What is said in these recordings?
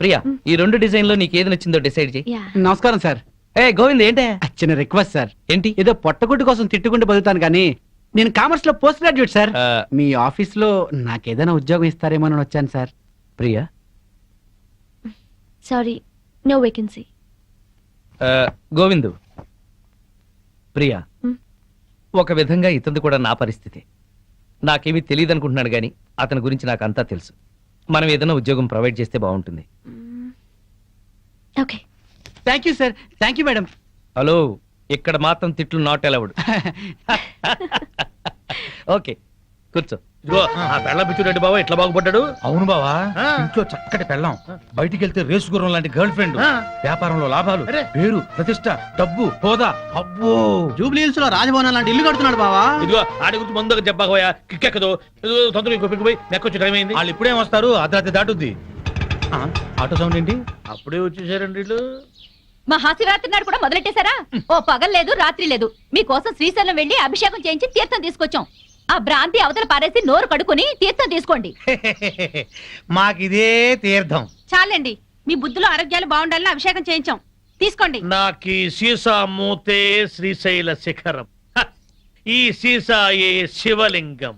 ప్రియా ఈ రెండు డిజైన్లో నీకు ఏది నచ్చిందో డిసైడ్ చేయి. యా. నమస్కారం సార్. ఏ గోవింద్ ఏంటే? చిన్న రిక్వెస్ట్ సార్. ఏంటి? ఏదో పొట్టగుడ్డు కోసం తిట్టుకుంటూ బతుకుతాను కానీ నేను కామర్స్లో పోస్ట్ గ్రాడ్యుయేట్ సార్. ఆ, మీ ఆఫీస్లో నాకేదైనా ఉద్యోగం ఇస్తారేమో అని వచ్చాను sir. Priya? Sorry no vacancy ఆ, గోవిందు. ప్రియా. ఒక విధంగా ఇతనిది కూడా నా పరిస్థితి. నాకేమీ తెలియదు అనుకుంటున్నాడు కానీ అతని గురించి నాకు అంతా తెలుసు. మనం ఏదైనా ఉద్యోగం ప్రొవైడ్ చేస్తే బాగుంటుంది. Okay. Thank you sir. Thank you madam. Hello ఇక్కడ మాత్రం తిట్లు నాట్ అలౌడ్. ఓకే కూర్చో. ఇదిగో ఆ పెళ్ళ పిచ్చురెడ్డి బాబా ఎట్లా బాగుపడ్డాడు? అవును బావా ఆ. ఇంట్లో చక్కటి పెళ్ళం. బయటికి వెళ్తే రేసు గుర్రం లాంటి గర్ల్ ఫ్రెండ్. ఆ. వ్యాపారంలో లాభాలు అరే. పేరు ప్రతిష్ట డబ్బు హోదా. అబ్బో. జూబ్లీ హిల్స్లో రాజభవన్ లాంటి ఇల్లు కడుతున్నాడు బావా. ఇదిగో ఆడి గురించి ముందుగా చెప్పకపోయా కిక్కెక్కదు ఇదిగో తొందరగా ఇంకో పిక్కు పోయి నెక్కొచ్చి టైం అయింది. వాళ్ళు ఇప్పుడేం వస్తారు? అర్ధరాత్రి దాటుద్ది. ఆ, ఆటో సౌండ్ ఏంటి? అప్పుడే వచ్చేసారండి వీళ్ళు. మహాశివరాత్రి నాడు కూడా మొదలెట్టేశారా? ఓ పగలు లేదు రాత్రి లేదు. మీకోసం శ్రీశైలం వెళ్ళి అభిషేకం చేయించి తీర్థం తీసుకొచ్చాం. ఆ భ్రాంతి అవతల పారేసి నోరు కడుకుని తీర్థం తీసుకోండి. మాకిదే తీర్థం. చాలండి. మీ బుద్ధులు ఆరోగ్యాలు బాగుండాలని అభిషేకం చేయించాం. తీసుకోండి. నాకి సీసా మూతే శ్రీశైల శిఖరం! ఈ సీసాయే శివలింగం.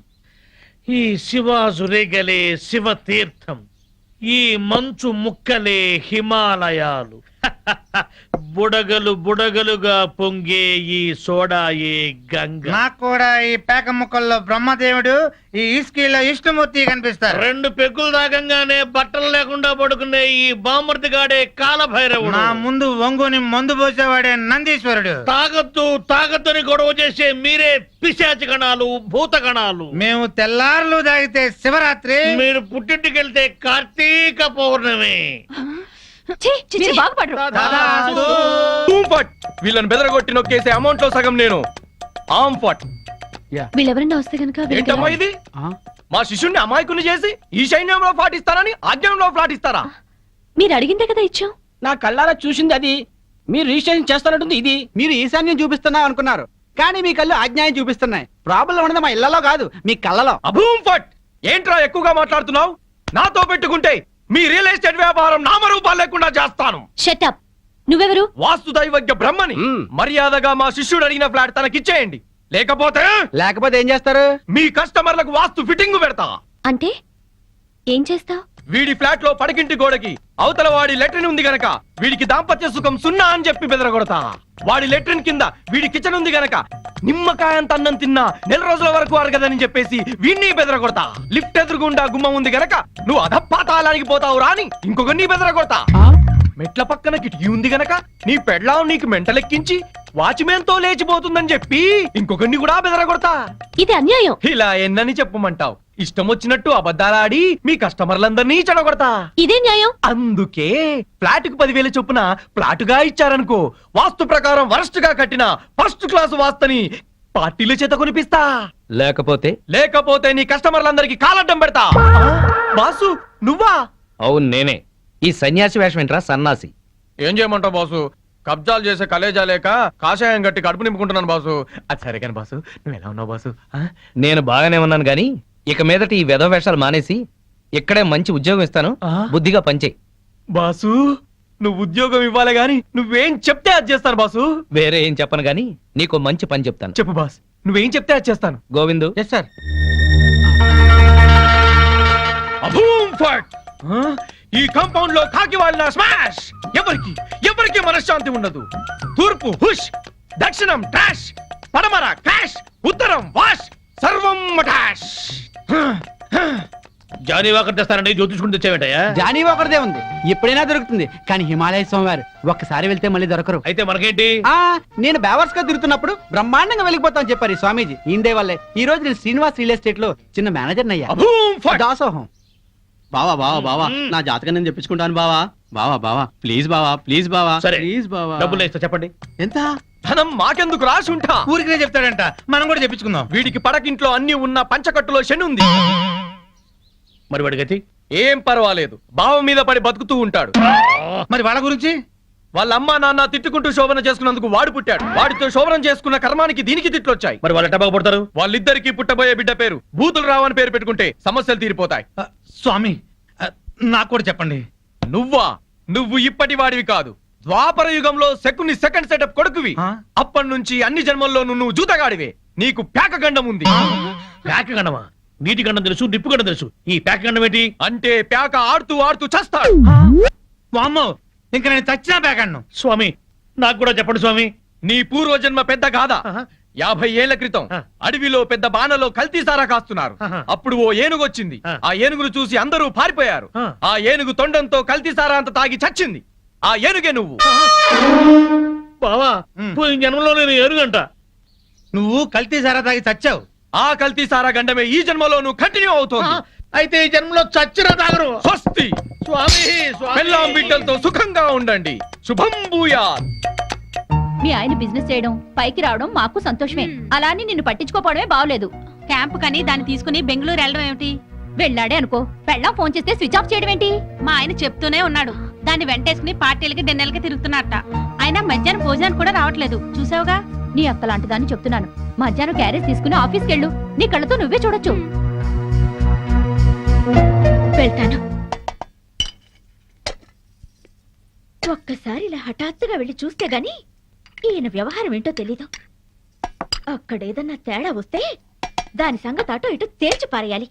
ఈ శివాజురేగలే శివ తీర్థం ఈ మంచు ముక్కలే హిమాలయాలు! బుడగలు బుడగలుగా పొంగే ఈ సోడాయే గంగ. నాకు కూడా ఈ పేక ముక్కల్లో బ్రహ్మదేవుడు ఈ ఇస్కీలో విష్ణుమూర్తి కనిపిస్తారు. రెండు పెగ్గులు తాగంగానే బట్టలు లేకుండా పడుకునే ఈ బామర్దిగాడే కాలభైరవుడు. నా ముందు వంగుని మందు పోసేవాడే నందీశ్వరుడు. తాగొద్దు తాగొద్దని గొడవ చేసే మీరే పిశాచి గణాలు భూత గణాలు మేము తెల్లారులు తాగితే శివరాత్రి. మీరు పుట్టింటికి వెళ్తే కార్తీక పౌర్ణమి. మీరు. బాగుపడరు. వీళ్ళని బెదరగొట్టి నొక్కేసే అమౌంట్లో సగం నేను. ఆమ్ ఫట్ వీళ్ళెవరన్నా వస్తే కనుక ఏంటమ్మా ఇది? ఆ? మా శిష్యుణ్ణి అమాయకుని చేసి ఈ సైన్యంలో ఫ్లాట్ ఇస్తారని ఆజ్ఞంలో ఫ్లాట్ ఇస్తారా? మీరు అడిగిందే కదా ఇచ్చాం. నా కళ్ళారా చూసింది అది. మీరు రిజిస్ట్రేషన్ చేస్తానంటుంది ఇది. మీరు ఈశాన్యం చూపిస్తున్నావు అనుకున్నారు. కానీ మీ కళ్ళు అజ్ఞాయం చూపిస్తున్నాయి. ప్రాబ్లం ఉన్నది మా ఇళ్ళలో కాదు మీ కళ్ళలో. అభూమ్ ఫట్ ఏంట్రా ఎక్కువగా మాట్లాడుతున్నావు? నాతో పెట్టుకుంటే మీ రియల్ ఎస్టేట్ వ్యాపారం నామరూపాలు లేకుండా చేస్తాను. షటప్ నువ్వెవరు? వాస్తు దైవజ్ఞ బ్రహ్మని. మ్మ్. మర్యాదగా మా శిష్యుడు అడిగిన ఫ్లాట్ తనకిచ్చేయండి. లేకపోతే లేకపోతే ఏం చేస్తారు? మీ కస్టమర్లకు వాస్తు ఫిట్టింగ్ పెడతా. అంటే? ఏం చేస్తావ్? వీడి ఫ్లాట్లో పడకింటి గోడకి అవతల వాడి లెట్రిన్ ఉంది గనక వీడికి దాంపత్య సుఖం సున్నా అని చెప్పి బెదరగొడతా. వాడి లెట్రిన్ కింద వీడి కిచెన్ ఉంది గనక నిమ్మకాయంత అన్నం తిన్నా నెల రోజుల వరకు అరగదని చెప్పేసి వీడిని బెదరగొడతా. లిఫ్ట్ ఎదురుగుండా గుమ్మం ఉంది గనక నువ్వు అధపాతాళానికి పోతావు రాని ఇంకొకరిని బెదరగొడతా. మెట్ల పక్కన కిటికీ ఉంది గనక నీ పెళ్ళాం నీకు మెంటలెక్కించి వాచ్మెన్తో లేచిపోతుందని చెప్పి ఇంకొకరిని కూడా బెదరగొడతా. ఇది అన్యాయం. ఇలా ఎన్నని చెప్పమంటావు? ఇష్టం వచ్చినట్టు అబద్ధాలాడి మీ కస్టమర్లందరినీ చెడగొడతా. ఇదే న్యాయం? అందుకే ఫ్లాట్కు పదివేల చొప్పున ఫ్లాటుగా ఇచ్చారనుకో వాస్తు ప్రకారం వరస్ట్గా కట్టిన ఫస్ట్ క్లాస్ వాస్తని పార్టీల చేత కొనిపిస్తా. లేకపోతే? లేకపోతే నీ కస్టమర్లందరికి కాలడ్డం పెడతా. బాసు నువ్వా? అవును నేనే. ఈ సన్యాసి వేషం ఏంట్రా సన్నాసి? ఏం చేయమంటావు బాసు? కబ్జాలు చేసే కలేజా లేక కాషాయం గట్టి కడుపు నింపుకుంటున్నాను బాసు. అది సరే కానీ బాసు నువ్వు ఎలా ఉన్నావు బాసు? నేను బాగానే ఉన్నాను గాని ఇక మీదట ఈ వెధ వేషాలు మానేసి ఇక్కడే మంచి ఉద్యోగం ఇస్తాను. ఆ? బుద్ధిగా పంచే బాసు నువ్వు ఉద్యోగం ఇవ్వాలి గాని నువ్వేం చెప్తే అది చేస్తాను బాసు? వేరే ఏం చెప్పను గాని నీకు మంచి పని చెప్తాను. చెప్పు బాస్ నువ్వేం చెప్తే అది చేస్తాను. గోవిందు. ఎస్ సార్ అభూమ్ ఫట్! ఆ? ఈ కాంపౌండ్లో కాకి వాళ్ళ స్మాష్! ఎవరికి? ఎవరికి మనశ్శాంతి ఉండదు? తూర్పు హుష్ దక్షిణం ట్రాష్ పడమర క్రాష్ ఉత్తరం వాష్ సర్వం మటాష్! జానీ వాకర్ తెస్తానండి జ్యోతిష్కుని తెచ్చావేంటయ్యా? జానీ ఒకరిదే ఉంది. ఎప్పుడైనా దొరుకుతుంది. కానీ హిమాలయ స్వామివారు ఒక్కసారి వెళ్తే మళ్ళీ దొరకరు. అయితే మనకేంటి? ఆ నేను బేవర్స్గా తిరుగుతున్నప్పుడు బ్రహ్మాండంగా వెళ్ళిపోతాను చెప్పారు ఈ స్వామీజీ. ఈందే వల్లే. ఈ రోజు నేను శ్రీనివాస్ రియల్ ఎస్టేట్లో చిన్న మేనేజర్ అయ్యా ఫట్. దాసోహం. బావా బావా బావా. నా జాతకం నేను చెప్పించుకుంటాను బావా. బావా బావా. ప్లీజ్ బావా ప్లీజ్ బావా. సరే. ప్లీజ్ బావా. డబ్బులు ఇస్తా చెప్పండి. ఎంత? ధనం మాకెందుకు రాసి ఉంటా? ఊరికినే చెప్తాడంట. మనం కూడా చెప్పించుకుందాం. వీడికి పడకింట్లో అన్ని ఉన్న పంచకట్టులో శని ఉంది. మరి వాడి గతి? ఏం పర్వాలేదు. బావ మీద పడి బతుకుతూ ఉంటాడు. మరి వాళ్ళ గురించి? వాళ్ళ అమ్మా నాన్న తిట్టుకుంటూ శోభన చేసుకున్నందుకు వాడు పుట్టాడు. వాడితో శోభనం చేసుకున్న కర్మానికి దీనికి తిట్లొచ్చాయి. మరి వాళ్ళు ఎట్టా బాగుపడతారు? వాళ్ళిద్దరికి పుట్టబోయే బిడ్డ పేరు. బూతులు రావని పేరు పెట్టుకుంటే సమస్యలు తీరిపోతాయి. స్వామి నాకు కూడా చెప్పండి. నువ్వా? నువ్వు ఇప్పటి వాడివి కాదు. ద్వాపర యుగంలో శకుని సెకండ్ సెటప్ కొడుకువి? అప్పటి నుంచి అన్ని జన్మల్లోనూ నువ్వు జూతగాడివే. నీకు ప్యాక గండం ఉంది. ప్యాక గండమా? నీటి గండం తెలుసు నిప్పు గండం తెలుసు. ఈ ప్యాక గండం ఏంటి? అంటే ప్యాక ఆడుతూ ఆడుతూ చస్తాడు. వామ్మో ఇంక నేను చచ్చినా పేకన్ను స్వామి నాకు కూడా చెప్పండి స్వామి. నీ పూర్వజన్మ పెద్ద గాథ. ఆహా. యాభై ఏళ్ళ క్రితం. అడవిలో పెద్ద బాణలో కల్తీ సారా కాస్తున్నారు. అప్పుడు ఓ ఏనుగు వచ్చింది ఆ. ఏనుగును చూసి అందరూ పారిపోయారు. ఆ. ఏనుగు తొండంతో కల్తీ సారా అంత తాగి చచ్చింది. ఆ ఏనుగే నువ్వు. బావా ఉమ్. పోయిన జన్మలో నేను ఎరుగంట నువ్వు కల్తీ సారా తాగి చచ్చావు. ఆ కల్తీ సారా గండమే ఈ జన్మలోనూ కంటిన్యూ అవుతోంది. అయితే ఈ జన్మలో చచ్చినా తాగరు. స్వస్తి. స్వామి స్వామి. పెళ్ళాం బిడ్డలతో సుఖంగా ఉండండి. శుభం భూయాత్. మీ ఆయన బిజినెస్ చేయడం పైకి రావడం మాకు సంతోషమే. అలా అని నిన్ను పట్టించుకోపోవడమే బాగలేదు క్యాంప్ కని దాన్ని తీసుకుని బెంగళూరు వెళ్ళడం ఏమిటి? వెళ్ళాడే అనుకో. పెళ్ళాం ఫోన్ చేస్తే స్విచ్ ఆఫ్ చేయడం ఏంటి? మా ఆయన చెప్తూనే ఉన్నాడు. దాన్ని వెంటేసుకుని పార్టీలకి డిన్నెలకి తిరుగుతున్నట్ట అయినా మధ్యాహ్నం భోజనానికి కూడా రావట్లేదు. చూసావుగా? నీ అక్క లాంటిదాన్ని చెప్తున్నాను. మధ్యాహ్నం క్యారేజ్ తీసుకుని ఆఫీస్కి వెళ్ళు. నీ కళ్ళతో నువ్వే చూడొచ్చు. వెళ్తాను. ఒక్కసారి ఇలా హఠాత్తుగా వెళ్ళి చూస్తే గాని ఈయన వ్యవహారం ఏంటో తెలీదు. అక్కడేదన్నా తేడా వస్తే దాని సంగతి అటో ఇటు తేల్చి పారేయాలి.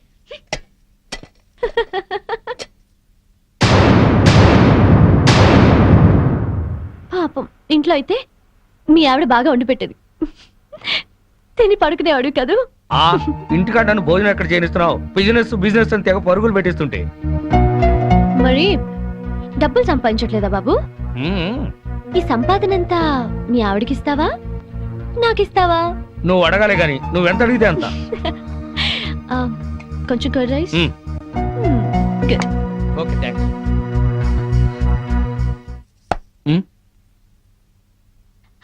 పాపం ఇంట్లో అయితే మీ ఆవిడ బాగా వండి పెట్టేది. తిని పడుకునేవాడు కదూ? ఆ ఇంటికాడ నన్ను భోజనం ఎక్కడ చేయనిస్తున్నావు బిజినెస్ బిజినెస్ అని తెగ పరుగులు పెట్టిస్తుంటే. మరి డబ్బులు సంపాదించట్లేదా బాబు? మ్మ్. ఈ సంపాదనంతా మీ ఆవిడకిస్తావా? నాకిస్తావా? నువ్వు అడగాలి గాని నువ్వు ఎంత అడిగితే అంత. ఆ, కొంచెం కర్డ్ రైస్? మ్మ్. Okay thanks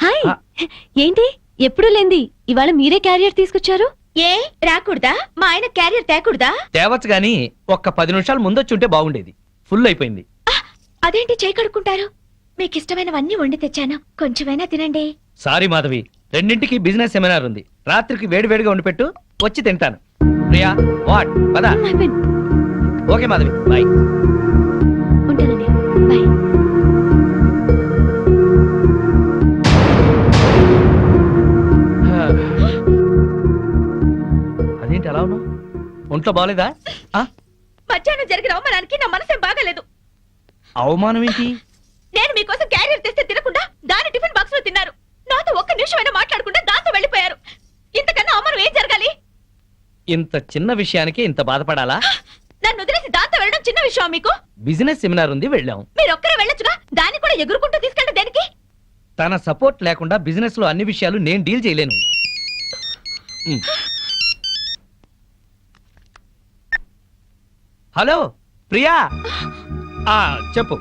hi. ఏంటి? ఎప్పుడు లేంది? ఇవాళ మీరే క్యారియర్ తీసుకొచ్చారు? ఏ? రాకూడదా? మా ఆయన క్యారియర్ తేకూడదా? తేవచ్చు గాని ఒక్క పది నిమిషాలు ముందొచ్చుంటే బాగుండేది. ఫుల్ అయిపోయింది. అదేంటి చేయి కడుక్కుంటారు? మీకు ఇష్టమైనవన్నీ వండి తెచ్చాను. కొంచెమైనా తినండి. సారీ మాధవి రెండింటికి బిజినెస్ సెమినార్ ఉంది. రాత్రికి వేడి వేడిగా వండి పెట్టు వచ్చి తింటాను. ప్రియా వాట్? పదా. Okay Madhavi bye. ఒంట్లో బాగాలేదా? మధ్యాహ్నం జరిగిన అవమానానికి నా మనసేం బాగాలేదు. అవమానం ఏంటి? నేను మీకోసం క్యారియర్ తెస్తే తినకుండా దాని టిఫిన్ బాక్స్లో తిన్నారు. నాతో ఒక్క నిమిషమైనా మాట్లాడకుండా దాంతో వెళ్ళిపోయారు. ఇంతకన్నా అవమానం ఏం జరగాలి? ఇంత చిన్న విషయానికి ఇంత బాధపడాలా? నన్ను వదిలేసి దాంతో వెళ్ళడం చిన్న విషయం మీకు? బిజినెస్ సెమినార్ ఉంది వెళ్ళాం. మీరు ఒక్కరే వెళ్ళొచ్చుగా? దాన్ని కూడా ఎగురుకుంటూ తీసుకెళ్ళడం దేనికి? తన సపోర్ట్ లేకుండా బిజినెస్లో అన్ని విషయాలు నేను డీల్ చేయలేను. హలో ప్రియా. ఆ చెప్పు.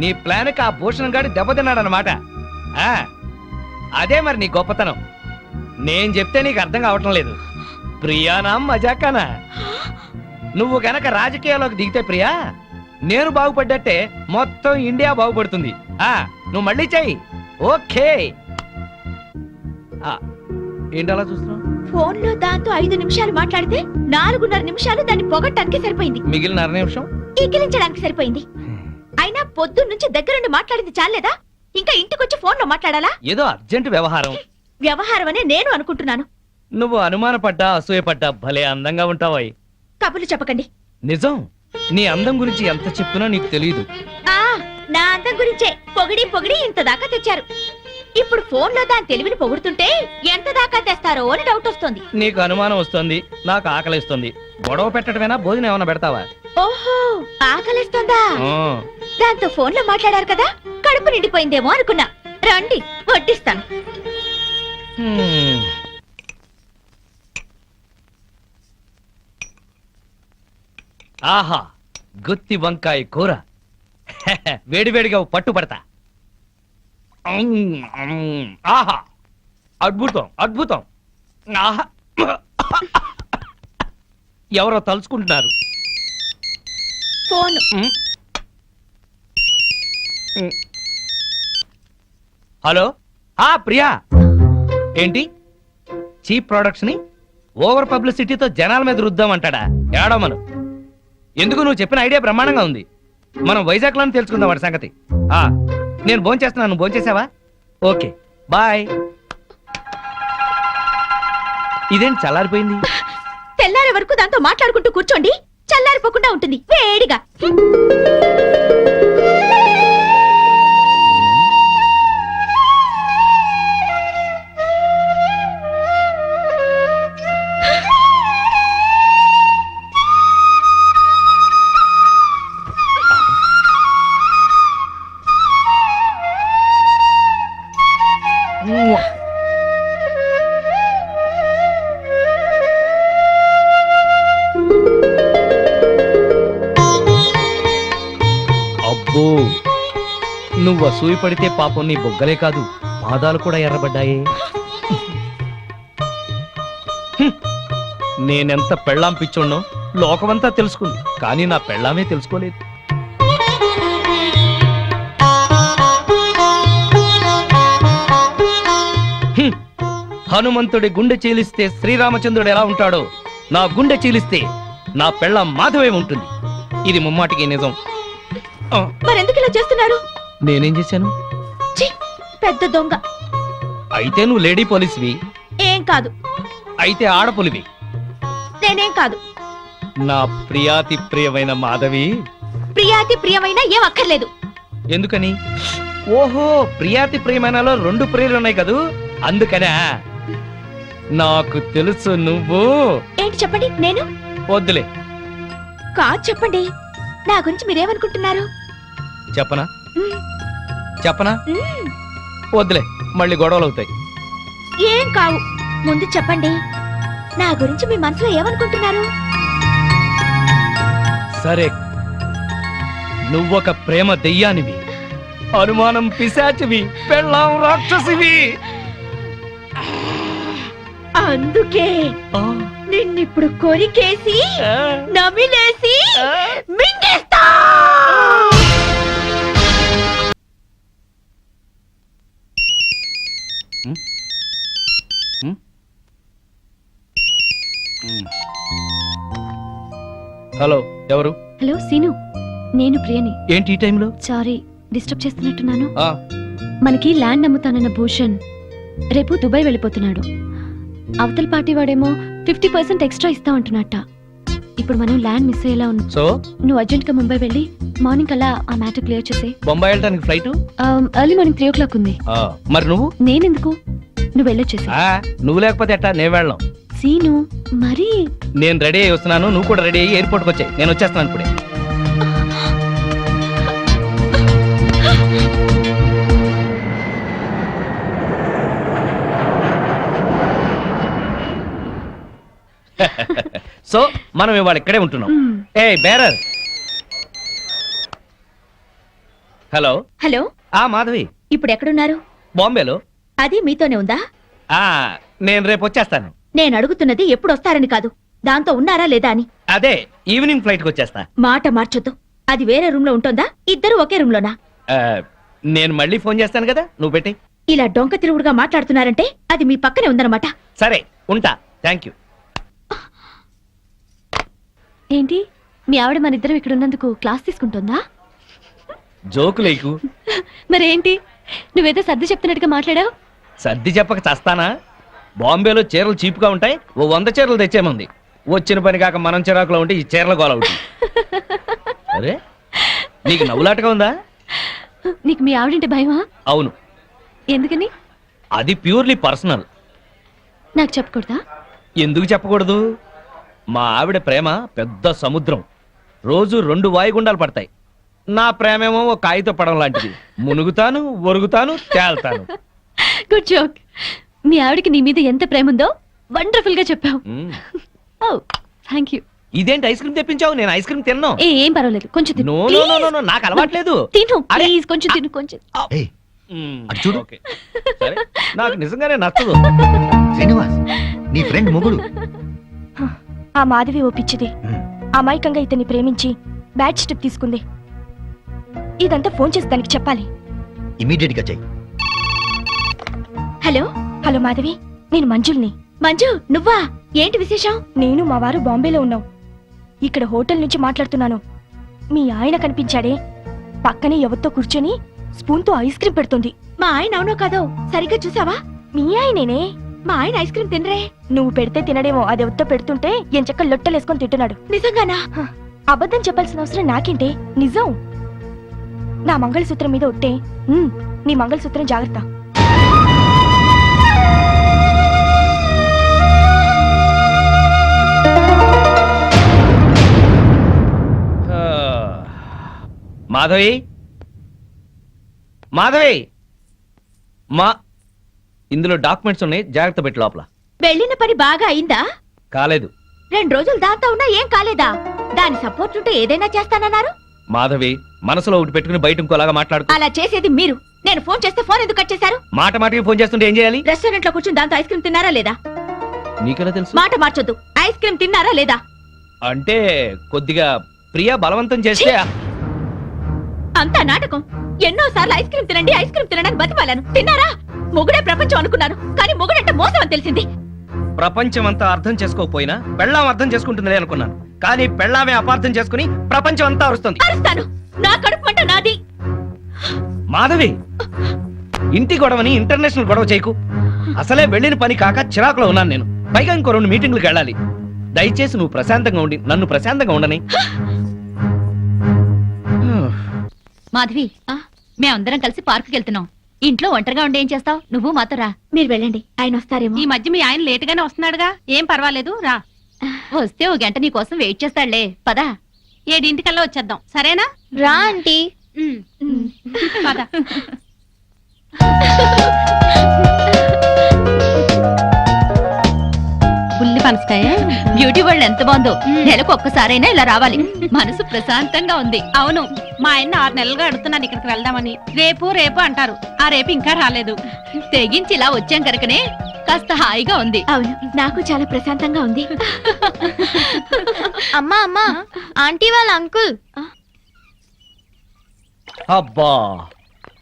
నీ ప్లాన్కి ఆ భూషణ్ గాడి దెబ్బతిన్నాడనమాట అదే మరి నీ గొప్పతనం. నేను చెప్తే నీకు అర్థం కావటం లేదు. ప్రియానా మజాకానా? నువ్వు గనక రాజకీయాల్లోకి దిగితే ప్రియా నేను బాగుపడ్డట్టే మొత్తం ఇండియా బాగుపడుతుంది. ఆ నువ్వు మళ్ళీ చెయ్యి. ఓకే. ఏంటలా చూస్తున్నావు? ఫోన్లో దాంతో ఐదు నిమిషాలు మాట్లాడితే నాలుగున్నర నిమిషాలు దాన్ని పొగట్టానికి సరిపోయింది. మిగిలిన అర నిమిషం? ఈకిలించడానికి సరిపోయింది. అయినా పొద్దున్న నుంచి దగ్గరుండి మాట్లాడింది చాలేదా ఇంకా ఇంటికొచ్చి ఫోన్లో మాట్లాడాలా? ఏదో అర్జెంట్ వ్యవహారం. వ్యవహారం అనే నేను అనుకుంటున్నాను. నువ్వు అనుమానపడ్డా అసూయపడ్డా భలే అందంగా ఉంటావాయి. కబుర్లు చెప్పకండి. నిజం? నీ అందం గురించి ఎంత చెప్పినా నీకు తెలియదు ఆ నా అందం గురించే పొగిడి పొగిడి ఇంత దాకా తెచ్చారు. ఇప్పుడు ఫోన్లో దాని తెలివిని పొగుడుతుంటే ఎంత దాకా తెస్తారో అని డౌట్ వస్తుంది. నీకు అనుమానం వస్తుంది నాకు ఆకలిస్తుంది. గొడవ పెట్టడమేనా భోజనం ఏమైనా పెడతావా? ఓహో ఆకలిస్తుందా? దాంతో ఫోన్లో మాట్లాడారు కదా కడుపు నిండిపోయిందేమో అనుకున్నా. రండి వడ్డిస్తాను. ఆహా గుత్తి వంకాయ కూర. వేడివేడిగా ఓ పట్టు పడతా అమ్, అమ్, ఆహా! అద్భుతం అద్భుతం. ఆహా ఎవరో తలుచుకుంటున్నారు. ఫోన్. హలో? ఆ ప్రియా. ఏంటి? చీప్ ప్రొడక్ట్స్ని ఓవర్ పబ్లిసిటీతో జనాల మీద రుద్దామంటాడా? ఏడమను ఎందుకు నువ్వు చెప్పిన ఐడియా బ్రహ్మాండంగా ఉంది. మనం వైజాగ్లోనే తెలుసుకుందాం వాడి సంగతి. ఆ. నేను భోంచేస్తున్నాను భోంచేసావా ఓకే బాయ్. ఇదేంటి చల్లారిపోయింది? తెల్లారే వరకు దాంతో మాట్లాడుకుంటూ కూర్చోండి. చల్లారిపోకుండా ఉంటుంది. వేడిగా. పడితే పాపం నీ బొగ్గలే కాదు పాదాలు కూడా ఎర్రబడ్డాయి. నేనెంత పెళ్ళాం పిచ్చోడ్నో లోకమంతా తెలుసుకుంది కానీ నా పెళ్ళామే తెలుసుకోలేదు. హనుమంతుడి గుండె చీలిస్తే శ్రీరామచంద్రుడు ఎలా ఉంటాడో నా గుండె చీలిస్తే నా పెళ్ళం మాధవే ఉంటుంది. ఇది ముమ్మాటికి నిజం. మరెందుకు ఇలా చేస్తున్నారు? నేనేం చేశాను? ఛీ, పెద్ద దొంగ. అయితే నువ్వు లేడీ పోలీస్వి. ఏం కాదు. అయితే ఆడపులివి. నేనేం కాదు. నా ప్రియాతి ప్రియమైన మాధవి. ప్రియాతి ప్రియమైన ఏం అక్కర్లేదు. ఎందుకని? ఓహో ప్రియాతి ప్రియమైనలో రెండు ప్రియులు ఉన్నాయి కదూ? అందుకనే. నాకు తెలుసు నువ్వు. ఏంటి చెప్పండి నేను? వద్దులే. కాదు చెప్పండి. నా గురించి మీరేమనుకుంటున్నారు? చెప్పనా? చెప్పనా? వద్దులే మళ్ళీ గొడవలు అవుతాయి. ఏం కావు. ముందు చెప్పండి. నా గురించి మీ మనసులో ఏమనుకుంటున్నారు? సరే. నువ్వొక ప్రేమ దెయ్యానివి. అనుమానం పిశాచివి. పెళ్ళాం రాక్షసివి. అందుకే నిన్నిప్పుడు కొరికేసి నమిలేసి ఆ. హలో ఎవరు? హలో సీను. నేను ప్రియని. ఏంటి ఈ టైంలో? సారీ డిస్టర్బ్ చేస్తున్నట్టున్నాను. ఆ, మనకి ల్యాండ్ అమ్ముతానన్న భూషణ్ రేపు దుబాయ్ వెళ్ళిపోతున్నాడు. అవతల పార్టీ వాడేమో ఫిఫ్టీ పర్సెంట్ ఎక్స్ట్రా ఇస్తా అంటున్నట్ట. ఇప్పుడు మనం ల్యాండ్ మిస్ అయ్యేలా ఉన్నాం సో? నువ్వు అర్జెంట్గా ముంబై వెళ్ళి మార్నింగ్ అలా ఆ మ్యాటర్ క్లియర్ చేసే. బొంబాయి వెళ్ళడానికి flight? Early morning three o'clock ఉంది. మరి నువ్వు? నేనెందుకు? నువ్వు వెళ్ళొచ్చేసి ఆ, నువ్వు లేకపోతే ఎట్టా? నేను వెళ్ళాం సీను మరి? నేను రెడీ అయ్యి వస్తున్నాను నువ్వు కూడా రెడీ అయ్యి ఎయిర్పోర్ట్కి వచ్చాయి. నేను వచ్చేస్తాను ఇప్పుడే. సో మనం ఇవాళ ఇక్కడే ఉంటున్నాం. ఏ బేరర్. హలో. హలో. ఆ మాధవి. ఇప్పుడు ఎక్కడున్నారు? బాంబేలో. అది మీతోనే ఉందా? ఆ నేను రేపు వచ్చేస్తాను. నేను అడుగుతున్నది ఎప్పుడు వస్తారని కాదు. దాంతో ఉన్నారా లేదా అని. అదే ఈవినింగ్ ఫ్లైట్కి వచ్చేస్తా. మాట మార్చొద్దు. అది వేరే రూమ్లో ఉంటుందా? ఇద్దరు ఒకే రూమ్ లోనా ఆ, నేను మళ్ళీ ఫోన్ చేస్తాను కదా నువ్వు పెట్టి. ఇలా డొంక తిరుగుడుగా మాట్లాడుతున్నారంటే అది మీ పక్కనే ఉందన్నమాట. సరే ఉంటా. థ్యాంక్ యూ ఏంటి? మీ ఆవిడ మన ఇద్దరం ఇక్కడ ఉన్నందుకు క్లాస్ తీసుకుంటుందా? జోకు లేకు మరేంటి? నువ్వేదో సర్ది చెప్తున్నట్టుగా మాట్లాడావు? సర్ది చెప్పక చస్తానా? బాంబేలో చీరలు చీపుగా ఉంటాయి ఓ వంద చీరలు తెచ్చేమంది వచ్చిన పని కాక మనం చిరాకులో ఉంటే ఈ చీరల గోల అరే నీకు నవ్వులాటగా ఉందా? నీకు మీ ఆవిడంటే భయమా? అవును. ఎందుకని? అది ప్యూర్లీ పర్సనల్. నాకు చెప్పకూడదా? ఎందుకు చెప్పకూడదు? మా ఆవిడ ప్రేమ పెద్ద సముద్రం. రోజు రెండు వాయుగుండాలు పడతాయి. నా ప్రేమేమో ఒక కాగిత పడం లాంటిది. మునుగుతాను ఒరుగుతాను తేల్తాను. గుడ్ జోక్ మీ ఆవిడకి నీ మీద ఎంత ప్రేమ ఉందో వండర్ఫుల్గా చెప్పావు. ఓ థ్యాంక్ యూ. ఇదేంటి ఐస్ క్రీమ్ తెప్పించావు? నేను ఐస్ క్రీమ్ తిన్నాను ఏ ఏం పర్వాలేదు కొంచెం తిను. నో నో నో నో నాకు అలవాట్లేదు తిను అరే. ప్లీజ్ కొంచెం తిను కొంచెం. ఏయ్ మ్మ్. అటు చూడు. ఓకే. సరే నాకు నిజంగానే నచ్చదు. శ్రీనివాస్ నీ ఫ్రెండ్ మొగుడు. ఆ మాధవి ఓ పిచ్చిది. అమాయకంగా ఇతన్ని ప్రేమించి బ్యాడ్ స్టెప్ తీసుకుంది. ఇదంతా ఫోన్ చేసి దానికి చెప్పాలి. ఇమీడియట్గా చెయ్యి. హలో? హలో మాధవి నేను మంజుల్ని. మంజు నువ్వా? ఏంటి విశేషం? నేను మా వారు బాంబేలో ఉన్నాం. ఇక్కడ హోటల్ నుంచి మాట్లాడుతున్నాను. మీ ఆయన కనిపించాడే. పక్కనే ఎవరితో కూర్చొని స్పూన్తో ఐస్ క్రీమ్ పెడుతుంది. మా ఆయన అవునో కాదో? సరిగ్గా చూసావా? మీ ఆయనేనే? మా ఆయన ఐస్ క్రీమ్ తినరే. నువ్వు పెడితే తినడేమో అది ఎవరితో పెడుతుంటే ఎంచక్క లొట్టలేసుకొని తింటున్నాడు. నిజంగానా? అబద్ధం చెప్పాల్సిన అవసరం నాకేంటే? నిజం. నా మంగళసూత్రం మీద ఒట్టే. నీ మంగళసూత్రం జాగ్రత్త. మాధవి? మాధవి! మా ఇందులో డాక్యుమెంట్స్ ఉన్నాయి జాగ్రత్త పెట్టి లోపల. వెళ్ళిన పని బాగా అయిందా? కాలేదు. రెండు రోజులు దాంతో ఉన్నా ఏం కాలేదా? దాని సపోర్ట్ ఉంటే ఏదైనా చేస్తానన్నారు? మాధవి మనసులో ఒకటి పెట్టుకుని బయట ఇంకోలాగా మాట్లాడుకో. అలా చేసేది మీరు. నేను ఫోన్ చేస్తే ఫోన్ ఎందుకు కట్ చేశారు? మాట మాటకి ఫోన్ చేస్తుంటే ఏం చేయాలి? రెస్టారెంట్లో కూర్చుని దాంతో ఐస్ క్రీమ్ తిన్నారా లేదా? నీకెలా తెలుసు? మాట మార్చొద్దు. ఐస్ క్రీమ్ తిన్నారా లేదా? అంటే కొద్దిగా ప్రియ బలవంతం చేస్తే అంతా నాటకం. ఎన్నో సార్లు ఐస్ క్రీమ్ తినండి ఐస్ క్రీమ్ తినడానికి బతిమాలను. తిన్నారా? మొగుడే ప్రపంచం అనుకున్నాను కానీ మొగుడంటే మోసం అని తెలిసింది. ప్రపంచం అంతా అర్థం చేసుకోకపోయినా పెళ్ళాం అర్థం చేసుకుంటుందిలే అనుకున్నాను. కానీ పెళ్ళామే అపార్థం చేసుకుని ప్రపంచం అంతా అరుస్తుంది. అరుస్తాను. నా కడుపు మంట నాది. మాధవి! ఇంటి గొడవని ఇంటర్నేషనల్ గొడవ చేయకు. అసలే వెళ్ళిన పని కాక చిరాకులో ఉన్నాను నేను. పైగా ఇంకో రెండు మీటింగ్లకు వెళ్ళాలి. దయచేసి నువ్వు ప్రశాంతంగా ఉండి నన్ను ప్రశాంతంగా ఉండని. మాధవి? మేమందరం కలిసి పార్కుకి వెళ్తున్నాం. ఇంట్లో ఒంటరిగా ఉండి ఏం చేస్తావు? నువ్వు మాతో రా. మీరు వెళ్ళండి. ఆయన వస్తారేమో. ఈ మధ్య మీ ఆయన లేట్ గానే వస్తున్నాడుగా. ఏం పర్వాలేదు రా. వస్తే ఓ గంట నీ కోసం వెయిట్ చేస్తాడులే. పదా. ఏడింటికల్లా వచ్చేద్దాం. సరేనా? రా ఆంటీ. పద. బ్యూటీ వరల్డ్ ఎంత బాగుందో. నెలకు ఒక్కసారైనా ఇలా రావాలి. మనసు ప్రశాంతంగా ఉంది. అవును మా ఆయన ఆరు నెలలుగా అడుగుతున్నాను ఇక్కడికి వెళ్దామని. రేపు రేపు అంటారు. ఆ రేపు ఇంకా రాలేదు. తెగించి ఇలా వచ్చాం కనుకనే కాస్త హాయిగా ఉంది. అవును నాకు చాలా ప్రశాంతంగా ఉంది. అమ్మా అమ్మా ఆంటీ వాళ్ళ అంకుల్. అబ్బా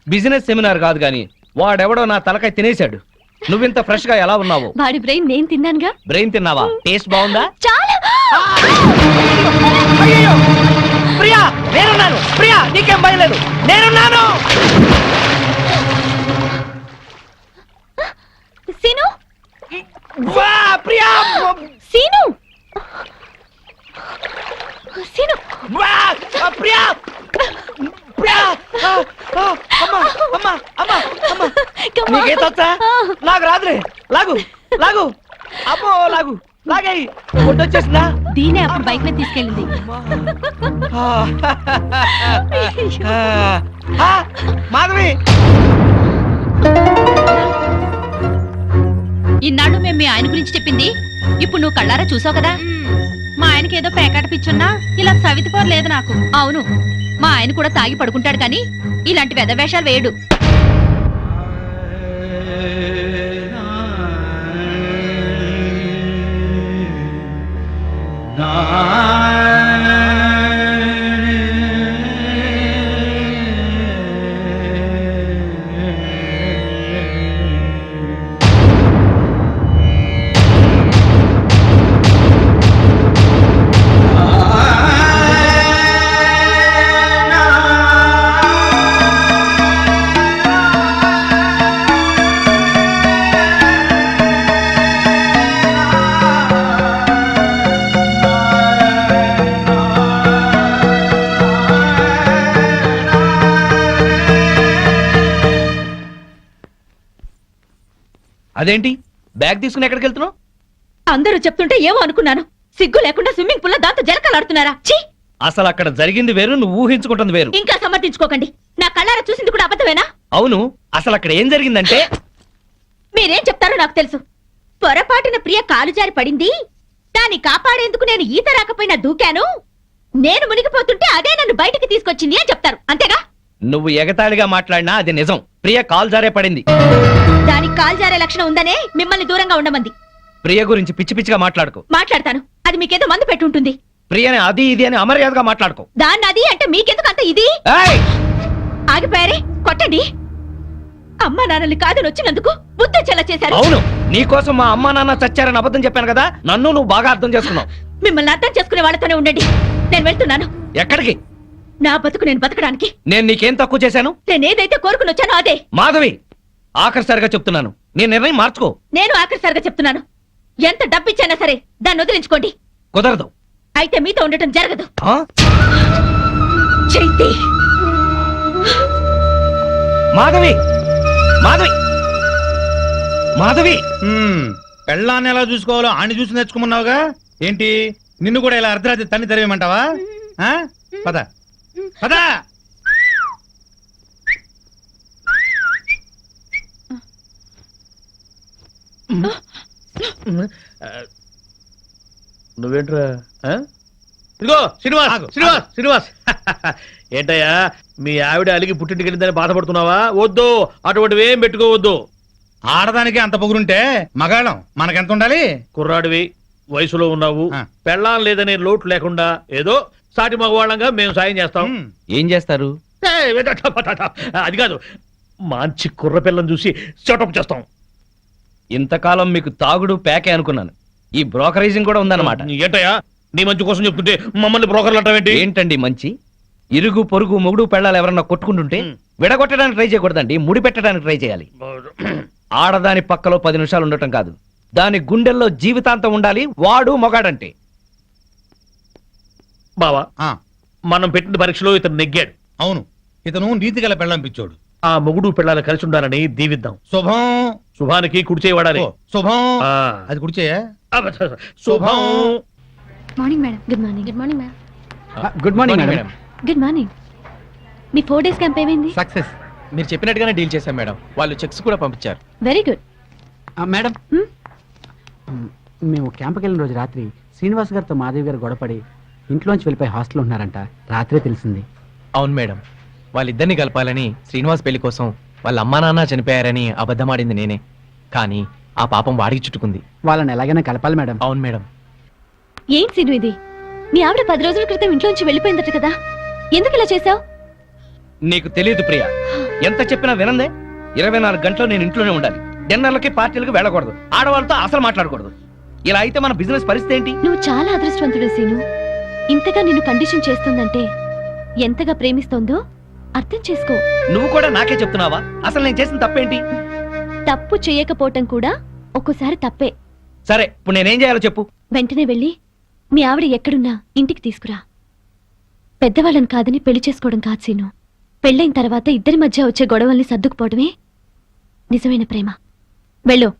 బిజినెస్ సెమినార్ కాదు గాని వాడెవడో నా తలకాయ తినేశాడు. నువ్వింత ఫ్రెష్గా ఎలా ఉన్నావు? వాడి బ్రెయిన్ నేను తిన్నానుగా. బ్రెయిన్ తిన్నావా? టేస్ట్ బాగుందా? చాలా. అయ్యయ్యో! ప్రియా నేనున్నాను. ప్రియా నీకేం భయం లేదు. నేనున్నాను. సీను? వా, ప్రియా! సీను? సీను? వా, ఆ, ప్రియా! ప్రియా! ఆ, ఆ, అమ్మా అమ్మా అమ్మా అమ్మా. నీకేతొచ్చా నాకు రాదులే లాగు లాగు. అమ్మో లాగు లాగేయి. వచ్చేసిందా? దీనే అప్పుడు బైక్ మీద తీసుకెళ్ళింది. మాధవి. ఇన్నాళ్ళు మేము మీ ఆయన గురించి చెప్పింది. ఇప్పుడు నువ్వు కళ్ళారా చూసావు కదా? మా ఆయనకి ఏదో పేకాట పిచ్చున్నా ఇలా సవితి పోరు లేదు నాకు. అవును మా ఆయన కూడా తాగి పడుకుంటాడు కానీ ఇలాంటి వెధవేషాలు వేయడు. Na అదేంటి? బ్యాగ్ తీసుకుని ఎక్కడికి వెళ్తున్నావు? అందరూ చెప్తుంటే ఏమో అనుకున్నాను. సిగ్గు లేకుండా స్విమ్మింగ్ పూల్లో దాంతో జలకలాడుతున్నారా? ఛీ! అసలు అక్కడ జరిగింది వేరు నువ్వు ఊహించుకుంటుంది వేరు. ఇంకా సమర్థించుకోకండి. నా కళ్ళారా చూసింది కూడా అబద్ధమేనా? అవును అసలు అక్కడ ఏం జరిగిందంటే? మీరేం చెప్తారో నాకు తెలుసు. పొరపాటున ప్రియ కాలు జారి పడింది. దాన్ని కాపాడేందుకు నేను ఈత రాకపోయినా దూకాను. నేను మునిగిపోతుంటే అదే నన్ను బయటికి తీసుకొచ్చింది అని చెప్తారు. అంతేగా? నువ్వు ఎగతాళిగా మాట్లాడినా అది నిజం. ప్రియ కాల్ జారే పడింది. దానికి కాలు జారే లక్షణం ఉందనే మిమ్మల్ని దూరంగా ఉండమంది. ప్రియ గురించి పిచ్చి పిచ్చిగా మాట్లాడుకో. మాట్లాడతాను. అది మీకేదో మందు పెట్టుంటుంది ప్రియని అది ఇది అని అమర్యాదగా మాట్లాడుకో. దాన్ని అది అంటే మీకెందుకు అంత ఇది? ఏయ్! ఆగిపోయారే? కొట్టండి. అమ్మా నాన్నల్ని కాదని వచ్చినందుకు బుద్ధి చెల్ల చేశారు. అవును. నీకోసం మా అమ్మా నాన్న చచ్చారని అబద్ధం చెప్పాను కదా నన్ను నువ్వు బాగా అర్థం చేసుకున్నావు. మిమ్మల్ని అర్థం చేసుకునే వాళ్ళతోనే ఉండండి. నేను వెళ్తున్నాను. ఎక్కడికి? నా బతుకు నేను బతకడానికి. నేను నీకేం తక్కువ చేశాను? నేనేదైతే కోరుకుని వచ్చానో అదే. మాధవి! ఆఖరిసారిగా చెప్తున్నాను. నీ నిర్ణయం మార్చుకో. నేను ఆఖరిసారిగా చెప్తున్నాను. ఎంత డబ్బిచ్చైనా సరే దాన్ని వదిలించుకోండి. కుదరదు. అయితే మీతో ఉండటం జరగదు. ఆ? చైతి మాధవి! మాధవి! మాధవి! హ్మ్, పెళ్ళాన్ని ఎలా చూసుకోవాలో ఆని చూసి నేర్చుకోమన్నావుగా? ఏంటి? నిన్ను కూడా ఇలా అర్ధరాత్రి తన్ని తెరవేయమంటావా? ఆ? పద. పద! నువ్వేంట్రా ఆ? ఇదిగో శ్రీనివాస్ శ్రీనివాస్ శ్రీనివాస్. ఏంటయ్యా మీ ఆవిడ అలిగి పుట్టింటికి వెళ్ళిందని బాధపడుతున్నావా? వద్దు అటువంటివి ఏం పెట్టుకోవద్దు. ఆడదానికి అంత పొగురుంటే మగాళ్ళం మనకెంత ఉండాలి కుర్రాడివి వయసులో ఉన్నావు. ఆ. పెళ్ళాం లేదనే లోటు లేకుండా ఏదో సాటి మగవాళ్ళంగా మేము సాయం చేస్తాం. ఏం చేస్తారు. అది కాదు మంచి కుర్ర పిల్లని చూసి సెటప్ చేస్తాం. ఇంతకాలం మీకు తాగుడు ప్యాకే అనుకున్నాను. ఈ బ్రోకరేజింగ్ కూడా ఉందన్నమాట. ఏంటయ్యా? నీ మంచి కోసం చెప్తుంటే మమ్మల్ని బ్రోకర్లు అంటావేంటి? ఏంటండి మంచి? ఇరుగు పొరుగు మొగుడు పెళ్ళాలు ఎవరన్నా కొట్టుకుంటుంటే. విడగొట్టడానికి ట్రై చేయకూడదండి ముడి పెట్టడానికి ట్రై చేయాలి. ఆడదాని పక్కలో పది నిమిషాలు ఉండటం కాదు. దాని గుండెల్లో జీవితాంతం ఉండాలి వాడు మొగాడంటే. బావా ఆ, మనం పెట్టిన పరీక్షలో ఇతను నెగ్గాడు. అవును ఇతను నీతి గల పెళ్ళం పిచ్చోడు. ఆ మొగుడు పిల్లలు కలిసి ఉండాలని దీవిద్దాం. శుభం. శుభానికి కుడి చేయి వాడాలి. ఓ, శుభం. ఆ. అది కుడిచేయా? అబ్బ, శుభం. Morning madam. Good morning good morning ma'am good morning madam good morning మీ ఫోర్ డేస్ క్యాంప్ ఏమైంది? సక్సెస్ మీరు చెప్పినట్టుగానే డీల్ చేశాం మేడం వాళ్ళు చెక్స్ కూడా పంపించారు. Very good madam Hmm? మేము క్యాంప్కి వెళ్ళిన రోజు రాత్రి శ్రీనివాస్ గారితో మాధవి గారు గొడవపడి ఇంట్లోంచి వెళ్ళిపోయి హాస్టల్లో ఉన్నారంట రాత్రే తెలిసింది. అవును మేడం వాళ్ళిద్దరిని కలపాలని శ్రీనివాస్ పెళ్ళి కోసం వాళ్ళ అమ్మా నాన్న చనిపోయారని అబద్ధమాడింది నేనే. కానీ ఆ పాపం వాడికి చుట్టుకుంది. వాళ్ళని ఎలాగైనా కలపాలి మేడం. అవును మేడం. ఏం సీను ఇది? మీ ఆవిడ పది రోజుల క్రితం ఇంట్లోంచి వెళ్ళిపోయిందట కదా? ఎందుకు ఇలా చేసావు నీకు తెలియదు ప్రియా. ఎంత చెప్పినా వినందే. ఇరవై నాలుగు గంటలు నేను ఇంట్లోనే ఉండాలి. డిన్నర్లకి పార్టీలకి వెళ్ళకూడదు. ఆడవాళ్ళతో అసలు మాట్లాడకూడదు. ఇలా అయితే మన బిజినెస్ పరిస్థితి ఏంటి? నువ్వు చాలా అదృష్టవంతుడు సీను. ఇంతగా నిన్ను కండిషన్ చేస్తుందంటే ఎంతగా ప్రేమిస్తోందో అర్థం చేసుకో. నువ్వు కూడా నాకే చెప్తున్నావా? అసలు నేను చేసిన తప్పేంటి? తప్పు చేయకపోవటం కూడా ఒక్కోసారి తప్పే. సరే ఇప్పుడు నేనేం చేయాలో చెప్పు. వెంటనే వెళ్ళి మీ ఆవిడ ఎక్కడున్నా ఇంటికి తీసుకురా. పెద్దవాళ్ళని కాదని పెళ్ళి చేసుకోవడం కాదు సీను. పెళ్ళైన తర్వాత ఇద్దరి మధ్య వచ్చే గొడవల్ని సర్దుకుపోవడమే నిజమైన ప్రేమ. వెళ్ళు.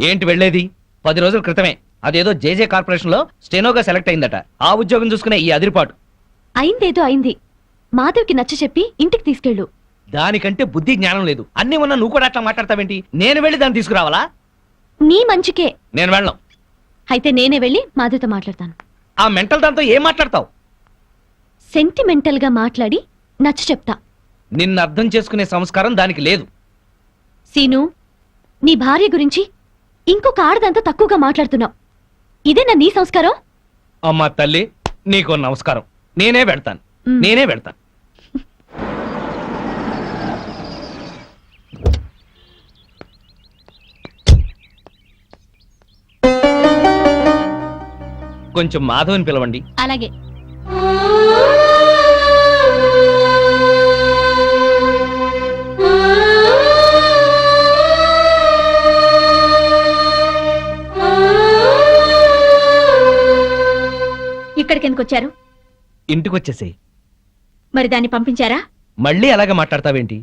ఏంటి వెళ్ళేది? పది రోజుల క్రితమే. అదేదో జేజే కార్పొరేషన్లో స్టెనోగా సెలెక్ట్ అయిందట. ఆ ఉద్యోగం చూసుకునే ఈ అదిరిపాటు. అయిందేదో అయింది. మాధవ్కి నచ్చ చెప్పి ఇంటికి తీసుకెళ్ళు. దానికంటే బుద్ధి జ్ఞానం లేదు. అన్ని ఉన్నా నువ్వు కూడా అట్లా మాట్లాడతావేంటి? నేను వెళ్ళి దాన్ని తీసుకురావాలా? నీ మంచికే. నేను వెళ్ళను. అయితే నేనే వెళ్ళి మాధవ్తో మాట్లాడతాను. ఆ మెంటల్ దాంతో ఏం మాట్లాడతావు? సెంటిమెంటల్గా మాట్లాడి నచ్చ చెప్తా. నిన్ను అర్థం చేసుకునే సంస్కారం దానికి లేదు. సీను నీ భార్య గురించి ఇంకొక ఆడదంతా తక్కువగా మాట్లాడుతున్నావు. ఇదేనా నీ సంస్కారం? అమ్మా తల్లి నీకు నమస్కారం. నేనే పెడతాను. నేనే పెడతాను కొంచెం మాధవని పిలవండి. అలాగే. ఇక్కడికి ఎందుకు వచ్చారు ఇంటికి వచ్చేసేయ్ మరి దాన్ని పంపించారా? మళ్ళీ అలాగే మాట్లాడతావేంటి?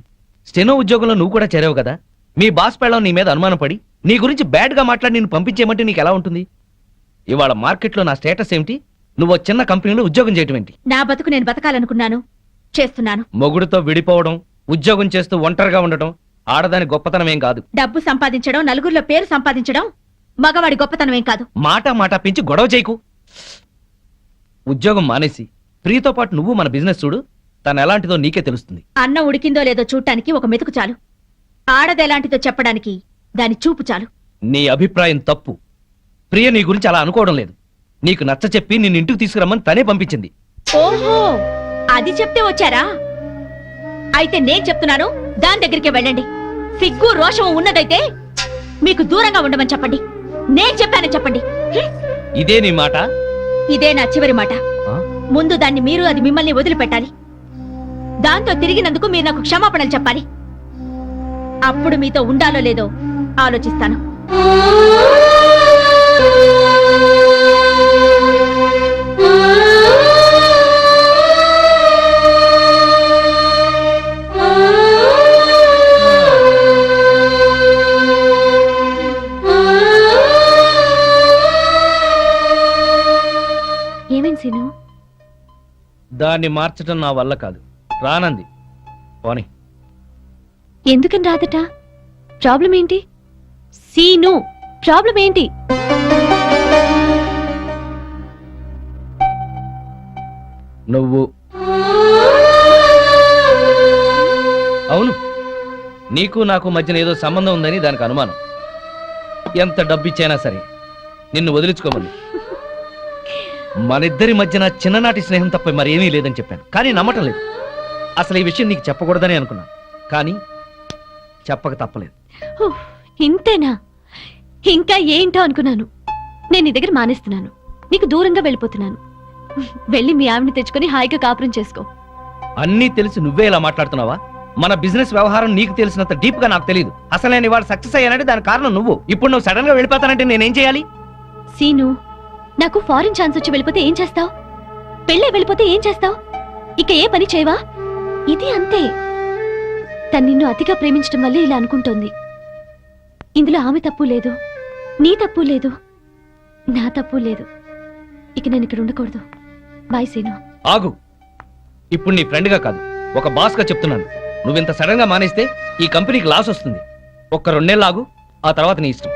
స్టెనో ఉద్యోగంలో నువ్వు కూడా చేరావు కదా. మీ బాస్ పెళ్ళం నీ మీద అనుమానం పడి నీ గురించి బ్యాడ్గా మాట్లాడి నేను పంపించేయమంటే నీకు ఎలా ఉంటుంది? ఇవాళ మార్కెట్లో నా స్టేటస్ ఏమిటి? నువ్వు చిన్న కంపెనీలో ఉద్యోగం చేయటం ఏంటి? నా బతుకు నేను బతకాలనుకున్నాను. చేస్తున్నాను. మొగుడుతో విడిపోవడం ఉద్యోగం చేస్తూ ఒంటరిగా ఉండటం ఆడదాని గొప్పతనం ఏం కాదు. డబ్బు సంపాదించడం నలుగురిలో పేరు సంపాదించడం మగవాడి గొప్పతనమేం కాదు. మాట మాట పెంచి గొడవ చేయకు. ఉద్యోగం మానేసి ప్రియతో పాటు నువ్వు మన బిజినెస్ చూడు తను ఎలాంటిదో నీకే తెలుస్తుంది. అన్నం ఉడికిందో లేదో చూడటానికి ఒక మెతుకు చాలు. ఆడదెలాంటిదో చెప్పడానికి దాని చూపు చాలు. నీ అభిప్రాయం తప్పు. ప్రియ నీ గురించి అలా అనుకోవడం లేదు. నీకు నచ్చ చెప్పి నిన్ను ఇంటికి తీసుకురమ్మని తనే పంపించింది. ఓహో అది చెప్తే వచ్చారా? అయితే నేను చెప్తున్నాను దాని దగ్గరికి వెళ్ళండి. సిగ్గు రోషం ఉన్నదైతే మీకు దూరంగా ఉండమని చెప్పండి. నేను చెప్పానని చెప్పండి. ఇదే నీ మాట? ఇదే నా చివరి మాట? ముందు దాన్ని మీరు అది మిమ్మల్ని వదిలిపెట్టాలి. దాంతో తిరిగినందుకు మీరు నాకు క్షమాపణలు చెప్పాలి. అప్పుడు మీతో ఉండాలో లేదో ఆలోచిస్తాను. దాన్ని మార్చడం నా వల్ల కాదు. రానంది. పోనీ. ఎందుకని రాదట? ప్రాబ్లం ఏంటి? సీను ప్రాబ్లం ఏంటి? నువ్వు. అవును. నీకు నాకు మధ్యన ఏదో సంబంధం ఉందని దానికి అనుమానం. ఎంత డబ్బు ఇచ్చైనా సరే నిన్ను వదిలించుకోమని. మనిద్దరి మధ్యన చిన్ననాటి స్నేహం తప్ప మరేమీ లేదని చెప్పాను. కానీ నమ్మటం లేదు. అసలు ఈ విషయం నీకు చెప్పకూడదని అనుకున్నాను. కానీ చెప్పక తప్పలేదు. ఉఫ్, ఇంతేనా? ఇంకా ఏంటో అనుకున్నాను. నేను నీ దగ్గర మానేస్తున్నాను. నీకు దూరంగా వెళ్ళిపోతున్నాను. వెళ్ళి మీ ఆవిడని తెచ్చుకొని హాయిగా కాపురం చేసుకో. అన్నీ తెలిసి నువ్వే ఇలా మాట్లాడుతున్నావా? మన బిజినెస్ వ్యవహారం నీకు తెలిసినంత డీప్గా నాకు తెలియదు అసలు నేను ఇవాళ సక్సెస్ అయ్యానంటే దాని కారణం నువ్వు. ఇప్పుడు నువ్వు సడన్గా వెళ్ళిపోతానంటే నేనేం చేయాలి? సీను నాకు ఫారిన్ ఛాన్స్ వచ్చి వెళ్ళిపోతే ఏం చేస్తావు? పెళ్ళే వెళ్ళిపోతే ఏం చేస్తావు? ఇక ఏ పని చేయవా? ఇది అంతే. తను నిన్ను అతిగా ప్రేమించడం వల్లే ఇలా అనుకుంటోంది. ఇందులో ఆమె తప్పు లేదు. నీ తప్పు లేదు. నా తప్పు లేదు. ఇక నేను ఇక్కడ ఉండకూడదు. బాయ్ సీను. ఆగు. ఇప్పుడు నీ ఫ్రెండ్గా కాదు. ఒక బాస్గా చెప్తున్నాను. నువ్వింత సడన్గా మానేస్తే ఈ కంపెనీకి లాస్ వస్తుంది. ఒక్క రెండేళ్ళు ఆగు. ఆ తర్వాత నీ ఇష్టం.